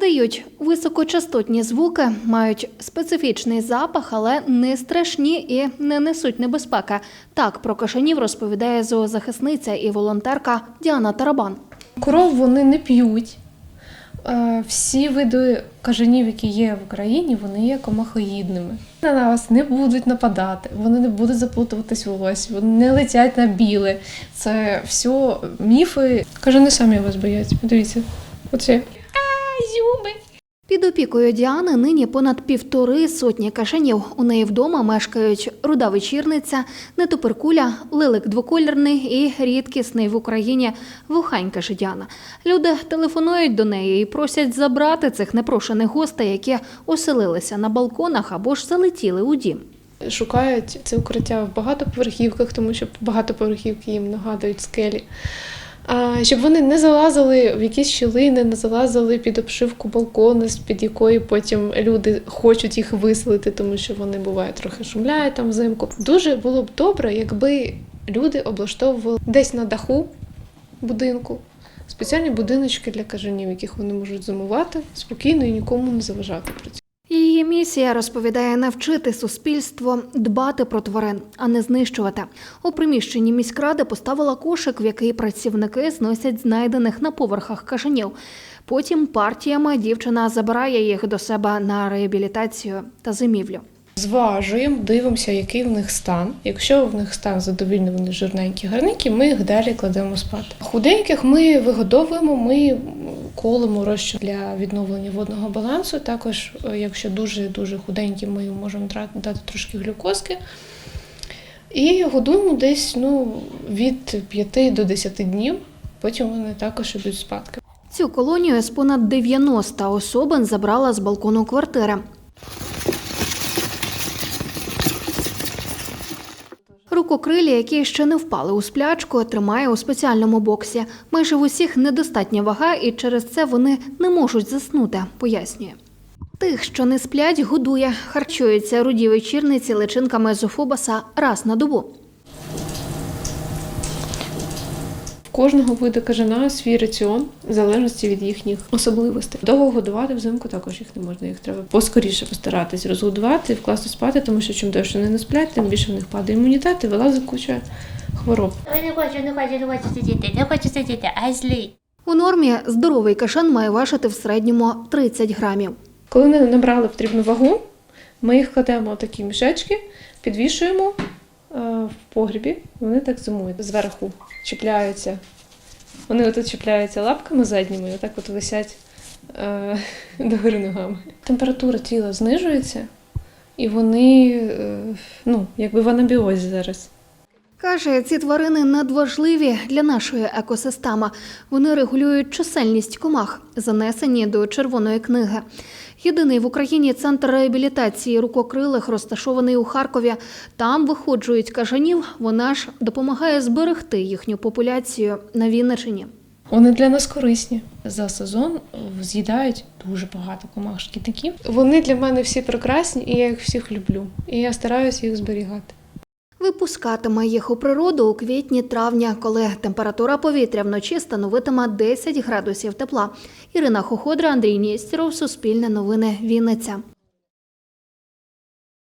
Видають високочастотні звуки, мають специфічний запах, але не страшні і не несуть небезпеки. Так про кашанів розповідає зоозахисниця і волонтерка Діана Тарабан. Кров вони не п'ють. Е, Всі види кажанів, які є в Україні, вони є комахоїдними. На нас не будуть нападати, вони не будуть заплутуватись в волосі, вони не летять на біле. Це все міфи. Кажани самі вас бояться. Подивіться, оце. А, зюби. Під опікою Діани нині понад півтори сотні кашанів. У неї вдома мешкають руда вечірниця, нетоперкуля, лилик двокольорний і рідкісний в Україні вухань каже Діана. Люди телефонують до неї і просять забрати цих непрошених гостей, які оселилися на балконах або ж залетіли у дім. Шукають це укриття в багатоповерхівках, тому що багатоповерхівки їм нагадують скелі. Щоб вони не залазили в якісь щілини, не залазили під обшивку балкону, з-під якої потім люди хочуть їх виселити, тому що вони бувають трохи шумляють там взимку. Дуже було б добре, якби люди облаштовували десь на даху будинку спеціальні будиночки для кажанів, яких вони можуть зимувати спокійно і нікому не заважати при цьому. Місія розповідає навчити суспільство дбати про тварин, а не знищувати. У приміщенні міськради поставила кошик, в який працівники зносять знайдених на поверхах кажанів. Потім партіями дівчина забирає їх до себе на реабілітацію та зимівлю. Зважуємо, дивимося, який в них стан. Якщо в них стан задовільний, вони жирненькі, гарненькі, ми їх далі кладемо спати. Худеньких ми вигодовуємо, ми колимо розчин для відновлення водного балансу. Також, е, якщо дуже дуже худенькі, ми можемо дати трошки глюкозки. І годуємо десь ну, від 5 до 10 днів. Потім вони також ідуть спадки. Цю колонію з понад 90 особин забрала з балкону квартири. Рукокрилі, які ще не впали у сплячку, тримає у спеціальному боксі. Майже в усіх недостатня вага, і через це вони не можуть заснути, пояснює. Тих, що не сплять, годує, харчуються руді вечірниці личинками зофобаса раз на добу. Кожного виду кажана свій раціон в залежності від їхніх особливостей. Довго годувати взимку також їх не можна. Їх треба поскоріше постаратись розгодувати, вкласти спати, тому що чим довше вони не сплять, тим більше в них падає імунітет і вилазить куча хвороб. Не хочу, не хочу, не хочу сидіти, не хочу сидіти, ай злий. У нормі здоровий кашан має важити в середньому 30 грамів. Коли вони набрали потрібну вагу, ми їх кладемо в такі мішечки, підвішуємо в погрібі, вони так зимують. Зверху чіпляються. Вони отут чіпляються лапками задніми і отак от висять е, догори ногами. Температура тіла знижується, і вони е, ну, якби в анабіозі зараз. Каже, ці тварини надважливі для нашої екосистеми. Вони регулюють чисельність комах, занесені до червоної книги. Єдиний в Україні центр реабілітації рукокрилих розташований у Харкові. Там виходжують кажанів. Вона ж допомагає зберегти їхню популяцію на Вінничині. Вони для нас корисні. За сезон з'їдають дуже багато комах шкідників. Вони для мене всі прекрасні, і я їх всіх люблю. І я стараюся їх зберігати. Випускатиме їх у природу у квітні-травня, коли температура повітря вночі становитиме 10 градусів тепла. Ірина Хоходра, Андрій Нєстєров, Суспільне новини, Вінниця.